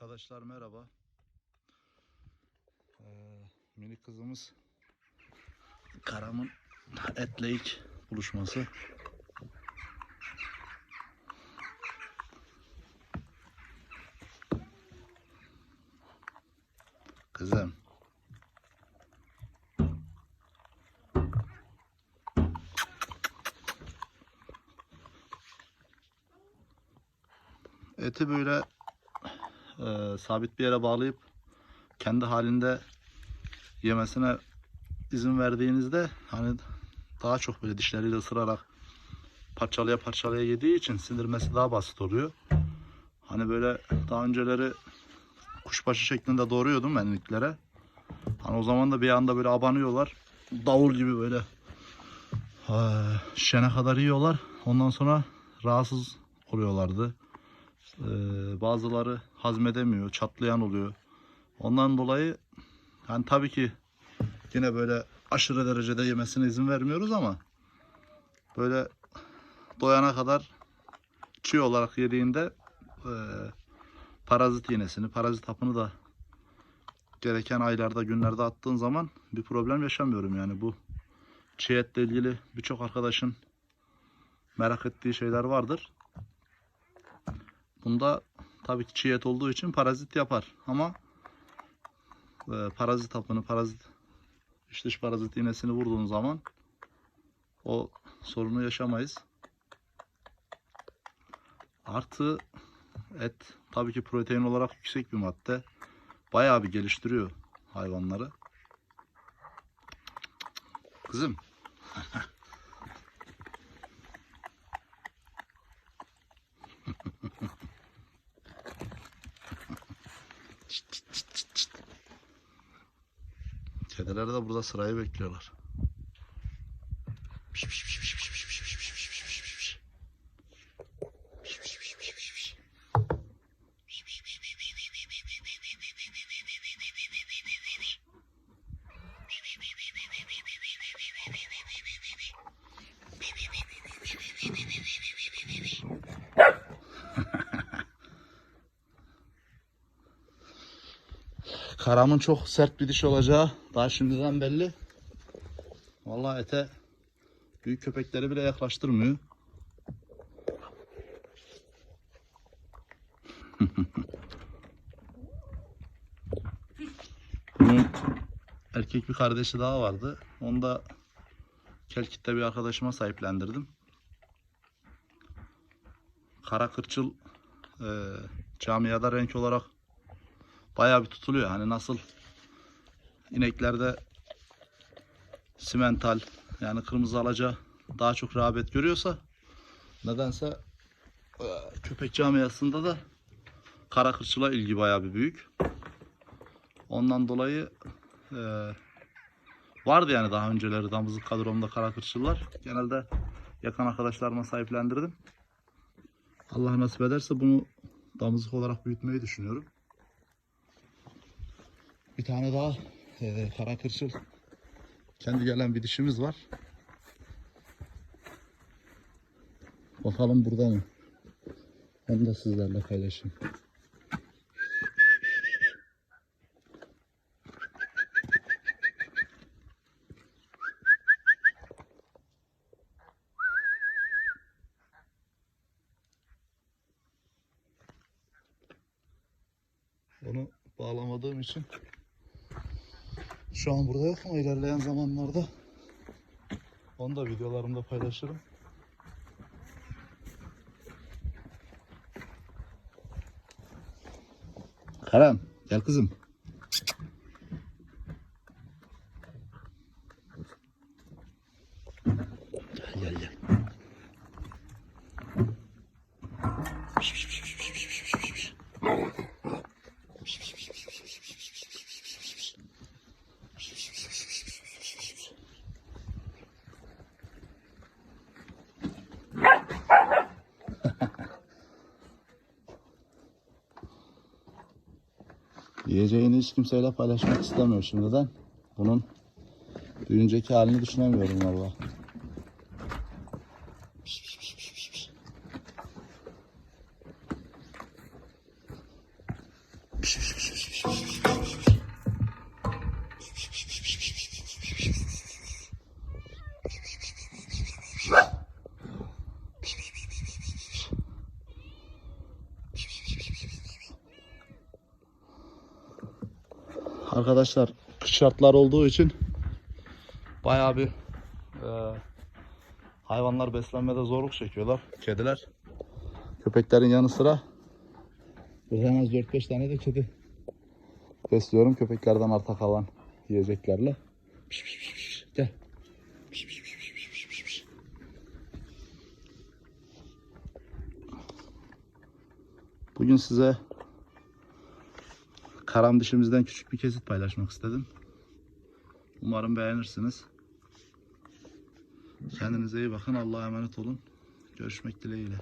Arkadaşlar merhaba. Ee, minik kızımız Karam'ın etle ilk buluşması. Kızım. Eti böyle e, sabit bir yere bağlayıp kendi halinde yemesine izin verdiğinizde hani daha çok böyle dişleriyle ısırarak parçalaya parçalaya yediği için sindirmesi daha basit oluyor. Hani böyle daha önceleri kuşbaşı şeklinde doğruyordum ben iliklere. Hani o zaman da bir anda böyle abanıyorlar. Davul gibi böyle şişene kadar yiyorlar. Ondan sonra rahatsız oluyorlardı. Eee, bazıları hazmedemiyor, çatlayan oluyor. Ondan dolayı yani tabii ki yine böyle aşırı derecede yemesine izin vermiyoruz ama böyle doyana kadar çiğ olarak yediğinde eee, parazit iğnesini, parazit hapını da gereken aylarda, günlerde attığın zaman bir problem yaşamıyorum yani bu çiğ etle ilgili birçok arkadaşın merak ettiği şeyler vardır. Bunda tabii ki çiğ et olduğu için parazit yapar ama e, parazit hapını, parazit iç dış parazit iğnesini vurduğun zaman o sorunu yaşamayız. Artı et tabii ki protein olarak yüksek bir madde. Bayağı bir geliştiriyor hayvanları. Kızım. Kediler de burada sırayı bekliyorlar. Piş piş piş piş piş piş piş piş piş piş piş piş piş. Piş piş piş piş piş piş. Karamın çok sert bir diş olacağı daha şimdiden belli. Vallahi ete büyük köpekleri bile yaklaştırmıyor. Bunun erkek bir kardeşi daha vardı. Onu da Kelkit'te bir arkadaşıma sahiplendirdim. Kara kırçıl e, camiada renk olarak bayağı bir tutuluyor. Hani nasıl ineklerde simental yani kırmızı alaca daha çok rağbet görüyorsa nedense e, köpek camiasında da kara kırçıla ilgi bayağı bir büyük. Ondan dolayı e, vardı yani daha önceleri damızlık kadromda kara kırçıllar. Genelde yakın arkadaşlarıma sahiplendirdim. Allah nasip ederse bunu damızlık olarak büyütmeyi düşünüyorum. Bir tane daha e, kara kırçıl kendi gelen bir dişimiz var. Bakalım burada mı? Onu da sizlerle paylaşayım. Onu bağlamadığım için şu an burada yok ama ilerleyen zamanlarda onu da videolarımda paylaşırım. Karam gel kızım. Gel gel gel. Yiyeceğini hiç kimseyle paylaşmak istemiyor şimdiden. Bunun büyüyünceki halini düşünemiyorum valla. Arkadaşlar kış şartlar olduğu için bayağı bir e, hayvanlar beslenmede zorluk çekiyorlar. Kediler. Köpeklerin yanı sıra en az 4-5 tane de kedi besliyorum. Köpeklerden arta kalan yiyeceklerle. Piş, piş, piş, piş. Gel. Piş, piş, piş. Bugün size karam dişimizden küçük bir kesit paylaşmak istedim. Umarım beğenirsiniz. Kendinize iyi bakın. Allah'a emanet olun. Görüşmek dileğiyle.